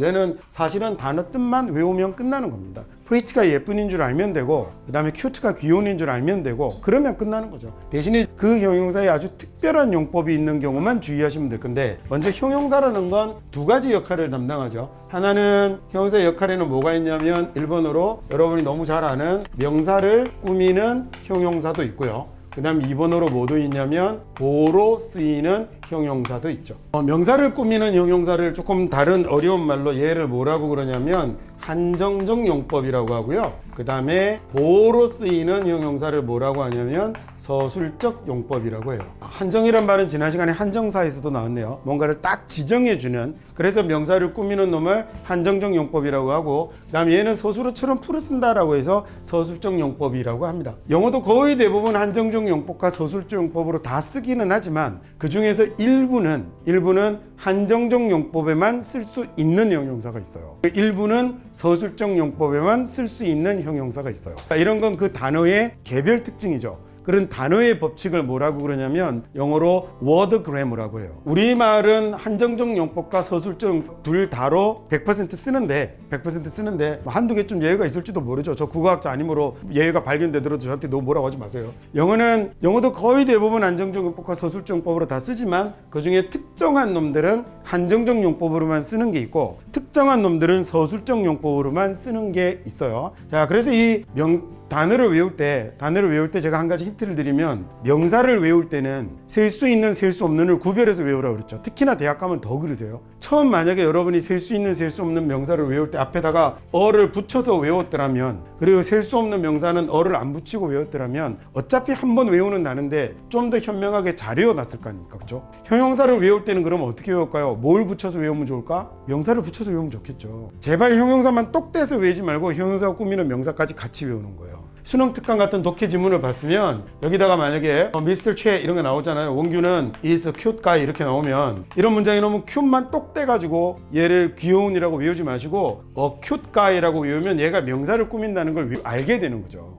얘는 사실은 단어 뜻만 외우면 끝나는 겁니다. 프리티가 예쁜인 줄 알면 되고 그 다음에 큐트가 귀여운인 줄 알면 되고 그러면 끝나는 거죠. 대신에 그 형용사에 아주 특별한 용법이 있는 경우만 주의하시면 될 건데 먼저 형용사라는 건 두 가지 역할을 담당하죠. 하나는 형용사의 역할에는 뭐가 있냐면 일본어로 여러분이 너무 잘 아는 명사를 꾸미는 형용사도 있고요. 그 다음 2번으로 뭐도 있냐면 보로 쓰이는 형용사도 있죠. 어, 명사를 꾸미는 형용사를 조금 다른 어려운 말로 얘를 뭐라고 그러냐면 한정적 용법이라고 하고요. 그 다음에 보로 쓰이는 형용사를 뭐라고 하냐면 서술적 용법이라고 해요. 한정이란 말은 지난 시간에 한정사에서도 나왔네요. 뭔가를 딱 지정해주는 그래서 명사를 꾸미는 놈을 한정적 용법이라고 하고 그다음 얘는 서술어처럼 풀어 쓴다라고 해서 서술적 용법이라고 합니다. 영어도 거의 대부분 한정적 용법과 서술적 용법으로 다 쓰기는 하지만 그 중에서 일부는 일부는 한정적 용법에만 쓸 수 있는 형용사가 있어요. 일부는 서술적 용법에만 쓸 수 있는 형용사가 있어요. 이런 건 그 단어의 개별 특징이죠. 그런 단어의 법칙을 뭐라고 그러냐면 영어로 워드 그래머라고 해요. 우리말은 한정적 용법과 서술적 둘 다로 100% 쓰는데 100% 쓰는데 뭐 한두 개 좀 예외가 있을지도 모르죠. 저 국어학자 아니므로 예외가 발견되더라도 저한테 너무 뭐라고 하지 마세요. 영어는 영어도 거의 대부분 한정적 용법과 서술적 용법으로 다 쓰지만 그중에 특정한 놈들은 한정적 용법으로만 쓰는 게 있고 특정한 놈들은 서술적 용법으로만 쓰는 게 있어요. 자, 그래서 이 명 단어를 외울 때 단어를 외울 때 제가 한 가지 힌트를 드리면 명사를 외울 때는 셀 수 있는 셀 수 없는을 구별해서 외우라고 그랬죠. 특히나 대학 가면 더 그러세요. 처음 만약에 여러분이 셀 수 있는 셀 수 없는 명사를 외울 때 앞에다가 어를 붙여서 외웠더라면 그리고 셀 수 없는 명사는 어를 안 붙이고 외웠더라면 어차피 한 번 외우는 나는데 좀 더 현명하게 잘 외워놨을 거 아닙니까? 그죠? 형용사를 외울 때는 그럼 어떻게 외울까요? 뭘 붙여서 외우면 좋을까? 명사를 붙여서 외우면 좋겠죠. 제발 형용사만 똑 떼서 외우지 말고 형용사 꾸미는 명사까지 같이 외우는 거예요. 수능 특강 같은 독해 지문을 봤으면 여기다가 만약에 어, 미스터 최 이런 거 나오잖아요. 원규는 is a cute guy 이렇게 나오면 이런 문장이 나오면 cute만 똑 떼가지고 얘를 귀여운이라고 외우지 마시고 어 cute guy라고 외우면 얘가 명사를 꾸민다는 걸 외- 알게 되는 거죠.